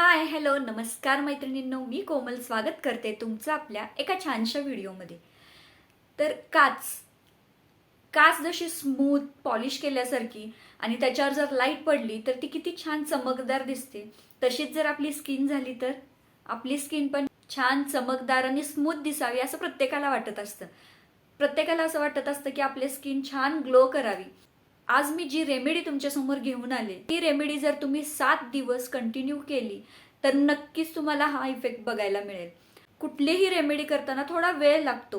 Hi hello नमस्कार मैत्रिणींनो मी कोमल स्वागत करते तुमचं आपल्या एका छानशा व्हिडिओमध्ये. तर काच काच जशी स्मूथ पॉलिश केल्यासारखी आणि त्याच्यावर जर लाइट पडली तर ती किती छान चमकदार दिसते. तशीच जर आपली स्किन झाली तर आपली स्किन पण छान चमकदार आणि स्मूथ दिसावी असं प्रत्येकाला वाटत असतं. प्रत्येकाला असं वाटत असतं की आपली स्किन छान ग्लो करावी. आज मी जी रेमेडी तुमच्यासमोर घेऊन आले ती रेमेडी जर तुम्ही सात दिवस कंटिन्यू केली तर नक्कीच तुम्हाला हा इफेक्ट बघायला मिळेल. कुठलीही रेमेडी करताना थोडा वेळ लागतो.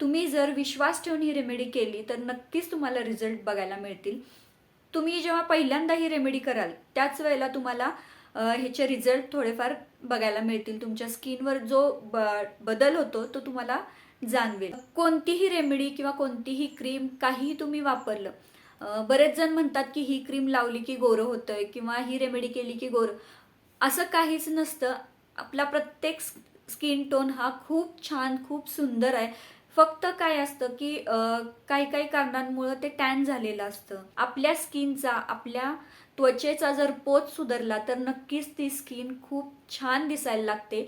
तुम्ही जर विश्वास ठेवून ही रेमेडी केली तर नक्कीच तुम्हाला रिझल्ट बघायला मिळतील. तुम्ही जेव्हा पहिल्यांदा ही रेमेडी कराल त्याच वेळेला तुम्हाला ह्याचे रिझल्ट थोडेफार बघायला मिळतील. तुमच्या स्किनवर जो ब बदल होतो तो तुम्हाला जाणवेल. कोणतीही रेमेडी किंवा कोणतीही क्रीम काहीही तुम्ही वापरलं बरेच जण म्हणतात की ही क्रीम लावली की गोरं होतंय किंवा ही रेमेडी केली की गोरं. असं काहीच नसतं. आपला प्रत्येक स्किन टोन हा खूप छान खूप सुंदर आहे. फक्त काय असतं की काही काही कारणांमुळं ते टॅन झालेलं असतं. आपल्या स्किनचा आपल्या त्वचेचा जर पोत सुधारला तर नक्कीच ती स्किन खूप छान दिसायला लागते.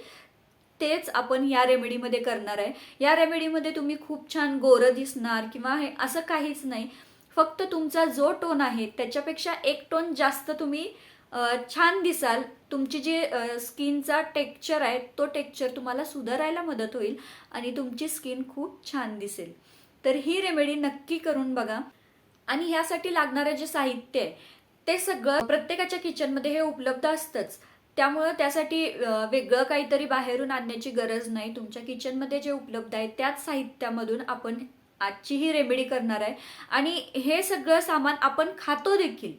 तेच आपण या रेमेडीमध्ये करणार आहे. या रेमेडीमध्ये तुम्ही खूप छान गोरं दिसणार किंवा हे असं काहीच नाही. फक्त तुमचा जो टोन आहे त्याच्यापेक्षा एक टोन जास्त तुम्ही छान दिसाल. तुमची जी स्किनचा टेक्चर आहे तो टेक्चर तुम्हाला सुधारायला मदत होईल आणि तुमची स्किन खूप छान दिसेल. तर ही रेमेडी नक्की करून बघा. आणि ह्यासाठी लागणारं जे साहित्य आहे ते सगळं प्रत्येकाच्या किचनमध्ये हे उपलब्ध असतंच. त्यामुळं त्यासाठी वेगळं काहीतरी बाहेरून आणण्याची गरज नाही. तुमच्या किचनमध्ये जे उपलब्ध आहे त्याच साहित्यामधून आपण आजची ही रेमेडी करणार आहे. आणि हे सगळं सामान आपण खातो देखील.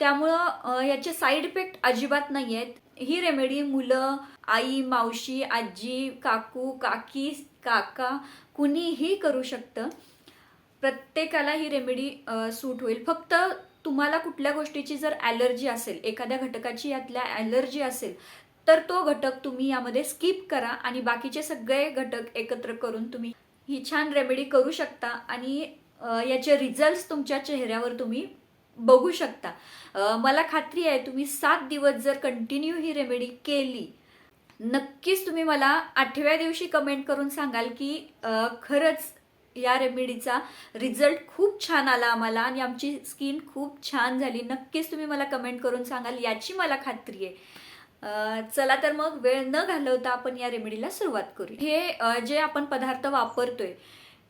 त्यामुळं याचे साईड इफेक्ट अजिबात नाही आहेत ही रेमेडी मुलं आई मावशी आजी काकू काकी काका कुणीही करू शकतं. प्रत्येकाला ही रेमेडी सूट होईल. फक्त तुम्हाला कुठल्या गोष्टीची जर ॲलर्जी असेल एखाद्या घटकाची यातल्या ॲलर्जी असेल तर तो घटक तुम्ही यामध्ये स्किप करा आणि बाकीचे सगळे घटक एकत्र करून तुम्ही ही छान रेमेडी करू शकता आणि याचे रिझल्ट तुमच्या चेहऱ्यावर तुम्ही बघू शकता. मला खात्री आहे तुम्ही सात दिवस जर कंटिन्यू ही रेमेडी केली नक्कीच तुम्ही मला आठव्या दिवशी कमेंट करून सांगाल की खरंच या रेमेडीचा रिझल्ट खूप छान आला आम्हाला आणि आमची स्किन खूप छान झाली. नक्कीच तुम्ही मला कमेंट करून सांगाल याची मला खात्री आहे. चला तर मग वेळ न घालवता आपण या रेमेडीला सुरुवात करू हे जे आपण पदार्थ वापरतोय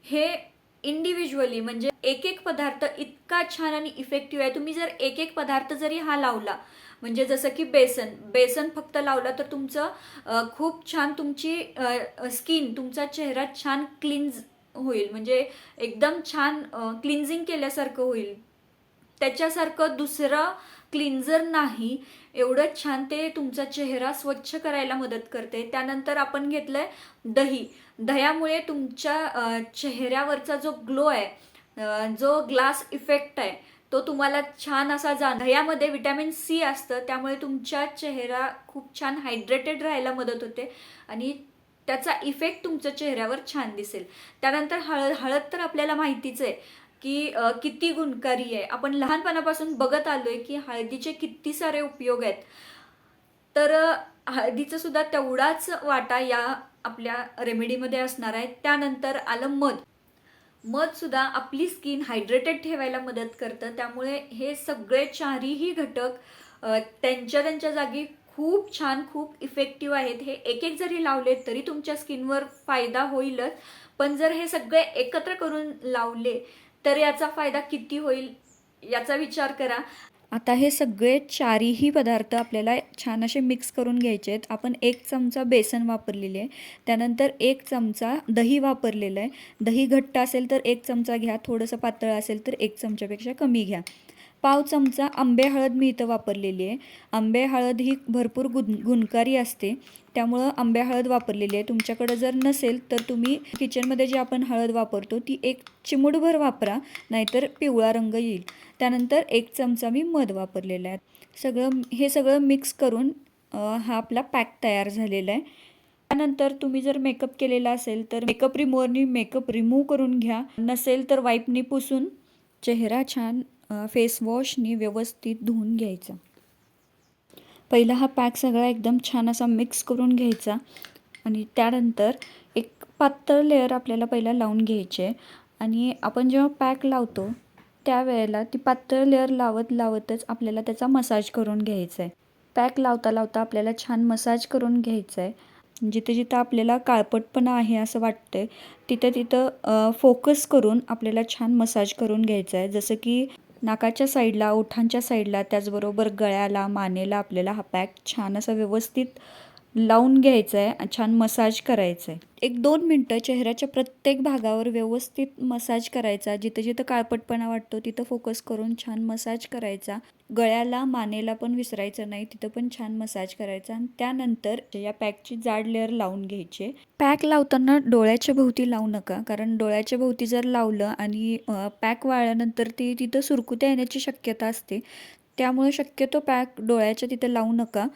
हे इंडिव्हिज्युअली म्हणजे एक एक पदार्थ इतका छान आणि इफेक्टिव्ह आहे. तुम्ही जर एक एक पदार्थ जरी हा लावला म्हणजे जसं की बेसन बेसन फक्त लावला तर तुमचं खूप छान तुमची स्किन तुमचा चेहरा छान क्लिन्ज होईल. म्हणजे एकदम छान क्लिन्झिंग केल्यासारखं होईल. त्याच्यासारखं दुसरं क्लिन्झर नाही. एवढं छान ते तुमचा चेहरा स्वच्छ करायला मदत करते. त्यानंतर आपण घेतलंय दही. दह्यामुळे तुमच्या चेहऱ्यावरचा जो ग्लो आहे जो ग्लास इफेक्ट आहे तो तुम्हाला छान असा जा दह्यामध्ये विटॅमिन सी असतं त्यामुळे तुमच्या चेहरा खूप छान हायड्रेटेड राहायला मदत होते आणि त्याचा इफेक्ट तुमच्या चेहऱ्यावर छान दिसेल. त्यानंतर हळद हळद तर आपल्याला माहितीच आहे. की किती गुणकारी आहे. आपण लहानपणापासून बघत आलोय की हळदीचे किती सारे उपयोग आहेत. तर अ, हळदीचा सुद्धा तेवढाच वाटा या आपल्या रेमेडीमध्ये असणार आहे. त्यानंतर आलं मध. मध सुद्धा आपली स्किन हायड्रेटेड ठेवायला मदत करतं. त्यामुळे हे सगळे चारही घटक त्यांच्या त्यांच्या जागी खूप छान खूप इफेक्टिव्ह आहेत. हे एक एक जरी लावले तरी तुमच्या स्किनवर फायदा होईलच. पण जर हे सगळे एकत्र करून लावले तर याचा फायदा किती होईल याचा विचार करा. आता हे सगळे चारही पदार्थ आपल्याला छान असे मिक्स करून घ्यायचे आहेत. आपण एक चमचा बेसन वापरलेले आहे. त्यानंतर एक चमचा दही वापरलेलं आहे. दही घट्ट असेल तर एक चमचा घ्या. थोडंसं पातळ असेल तर एक चमच्यापेक्षा कमी घ्या. पाव चमचा आंबे हळद मी इथं वापरलेली आहे. आंबे हळद ही भरपूर गुण गुणकारी असते. त्यामुळं आंबे हळद वापरलेली आहे. तुमच्याकडं जर नसेल तर तुम्ही किचनमध्ये जी आपण हळद वापरतो ती एक चिमूटभर वापरा नाहीतर पिवळा रंग येईल. त्यानंतर एक चमचा मी मध वापरलेला आहे. सगळं हे सगळं मिक्स करून हा आपला पॅक तयार झालेला आहे. त्यानंतर तुम्ही जर मेकअप केलेला असेल तर मेकअप रिमूवरनी मेकअप रिमूव्ह करून घ्या. नसेल तर वाईपनी पुसून. चेहरा छान फेसवॉशनी व्यवस्थित धुवून घ्यायचा. पहिला हा पॅक सगळा एकदम छान असा मिक्स करून घ्यायचा आणि त्यानंतर एक पातळ लेअर आपल्याला पहिला लावून घ्यायचे. आणि आपण जेव्हा पॅक लावतो त्यावेळेला ती पातळ लेअर लावत लावतच आपल्याला त्याचा मसाज करून घ्यायचा आहे पॅक लावता लावता आपल्याला छान मसाज करून घ्यायचा आहे जिथं जिथं आपल्याला काळपटपणा आहे असं वाटतं तिथं तिथं फोकस करून आपल्याला छान मसाज करून घ्यायचा आहे जसं की नाकाच्या साईडला ओठांच्या साईडला त्याचबरोबर गळ्याला मानेला आपल्याला हा पॅक छान असा व्यवस्थित लावून घ्यायचं आहे छान मसाज करायचं आहे एक दोन मिनटं चेहऱ्याच्या प्रत्येक भागावर व्यवस्थित मसाज करायचा. जिथं जिथं काळपटपणा वाटतो तिथं फोकस करून छान मसाज करायचा. गळ्याला मानेला पण विसरायचं नाही तिथं पण छान मसाज करायचा. आणि त्यानंतर या पॅकची जाड लेअर लावून घ्यायची. पॅक लावताना डोळ्याच्या भोवती लावू नका कारण डोळ्याच्या भोवती जर लावलं आणि पॅक वाळल्यानंतर ती तिथं सुरकुत्या येण्याची शक्यता असते. त्यामुळे शक्यतो पॅक डोळ्याच्या तिथं लावू नका.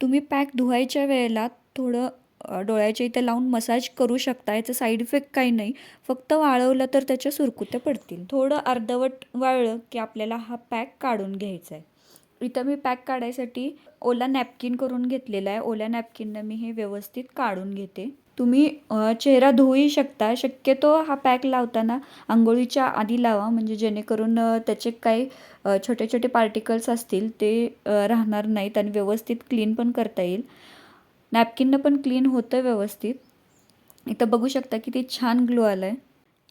तुम्ही पॅक धुवायच्या वेळेला थोडं डोळ्याच्या इथे लावून मसाज करू शकता. याचं साईड इफेक्ट काही नाही. फक्त वाळवलं तर त्याच्या सुरकुत्या पडतील. थोडं अर्धवट वाळलं की आपल्याला हा पॅक काढून घ्यायचा आहे. इथं मी पॅक काढायसाठी ओला नॅपकिन करून घेतलेला आहे. ओल्या नॅपकिननं मी हे व्यवस्थित काढून घेते. तुम्ही चेहरा धुवूही शकता. शक्यतो हा पॅक लावताना आंघोळीच्या आधी लावा. म्हणजे जेणेकरून त्याचे काही छोटे छोटे पार्टिकल्स असतील ते राहणार नाहीत आणि व्यवस्थित क्लीन पण करता येईल. नॅपकिननं पण क्लीन होतं व्यवस्थित. इथं बघू शकता की ते छान ग्लो आला आहे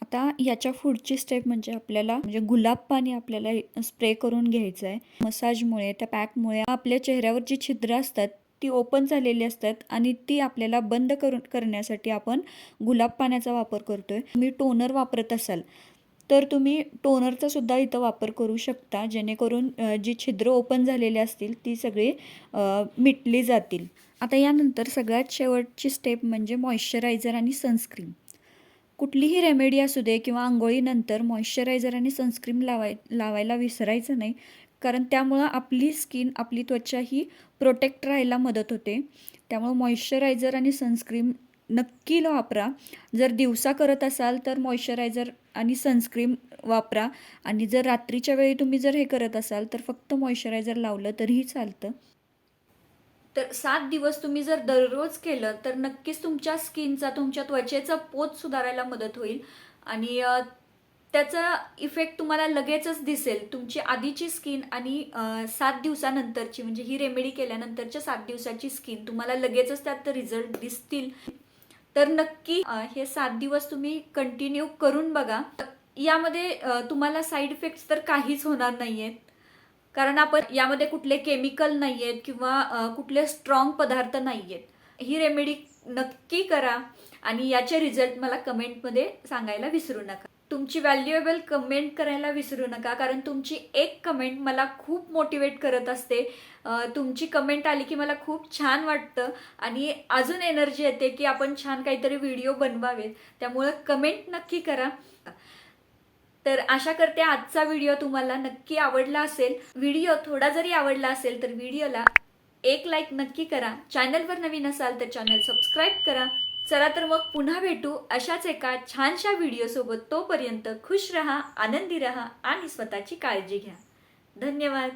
आता याच्या पुढची स्टेप म्हणजे आपल्याला म्हणजे गुलाब पाणी आपल्याला स्प्रे करून घ्यायचं आहे मसाजमुळे त्या पॅकमुळे आपल्या चेहऱ्यावर जी छिद्र असतात ती ओपन झालेली असतात आणि ती आपल्याला बंद करून करण्यासाठी आपण गुलाब पाण्याचा वापर करतो आहे तुम्ही टोनर वापरत असाल तर तुम्ही टोनरचा सुद्धा इथं वापर करू शकता. जेणेकरून जी छिद्र ओपन झालेली असतील ती सगळी मिटली जातील. आता यानंतर सगळ्यात शेवटची स्टेप म्हणजे मॉइश्चरायझर आणि सनस्क्रीन कुठलीही रेमेडी असू दे किंवा आंघोळीनंतर मॉइश्चरायझर आणि सनस्क्रीन लावाय लावायला विसरायचं नाही. कारण त्यामुळं आपली स्किन आपली त्वचा ही प्रोटेक्ट राहायला मदत होते. त्यामुळं मॉइश्चरायझर आणि सनस्क्रीन नक्की वापरा. जर दिवसा करत असाल तर मॉइश्चरायझर आणि सनस्क्रीन वापरा. आणि जर रात्रीच्या वेळी तुम्ही जर हे करत असाल तर फक्त मॉइश्चरायझर लावलं तरीही चालतं. तर सात दिवस तुम्ही जर दररोज केलं तर नक्कीच तुमच्या स्किनचा तुमच्या त्वचेचा पोत सुधारायला मदत होईल. आणि त्याचा इफेक्ट तुम्हाला लगेचच दिसेल. तुमची आधीची स्किन आणि सात दिवसानंतरची म्हणजे ही रेमेडी केल्यानंतरच्या सात दिवसाची स्किन तुम्हाला लगेचच त्यात रिझल्ट दिसतील. तर नक्की हे सात दिवस तुम्ही कंटिन्यू करून बघा. यामध्ये तुम्हाला साईड इफेक्ट्स तर काहीच होणार नाहीयेत. कारण आपण यामध्ये कुठले केमिकल नाही आहेत किंवा कुठले स्ट्रॉंग पदार्थ नाही आहेत ही रेमेडी नक्की करा आणि याचे रिझल्ट मला कमेंटमध्ये सांगायला विसरू नका. तुमची व्हॅल्युएबल कमेंट करायला विसरू नका. कारण तुमची एक कमेंट मला खूप मोटिवेट करत असते. तुमची कमेंट आली की मला खूप छान वाटतं. आणि अजून एनर्जी येते की आपण छान काहीतरी व्हिडिओ बनवावेत. त्यामुळं कमेंट नक्की करा. तर आशा करते आजचा व्हिडिओ तुम्हाला नक्की आवडला असेल. व्हिडिओ थोडा जरी आवडला असेल तर व्हिडिओला एक लाईक नक्की करा. चॅनलवर नवीन असाल तर चॅनल सबस्क्राईब करा. चला तर मग पुन्हा भेटू अशाच एका छानशा व्हिडिओसोबत तोपर्यंत खुश रहा आनंदी रहा आणि स्वतःची काळजी घ्या. धन्यवाद.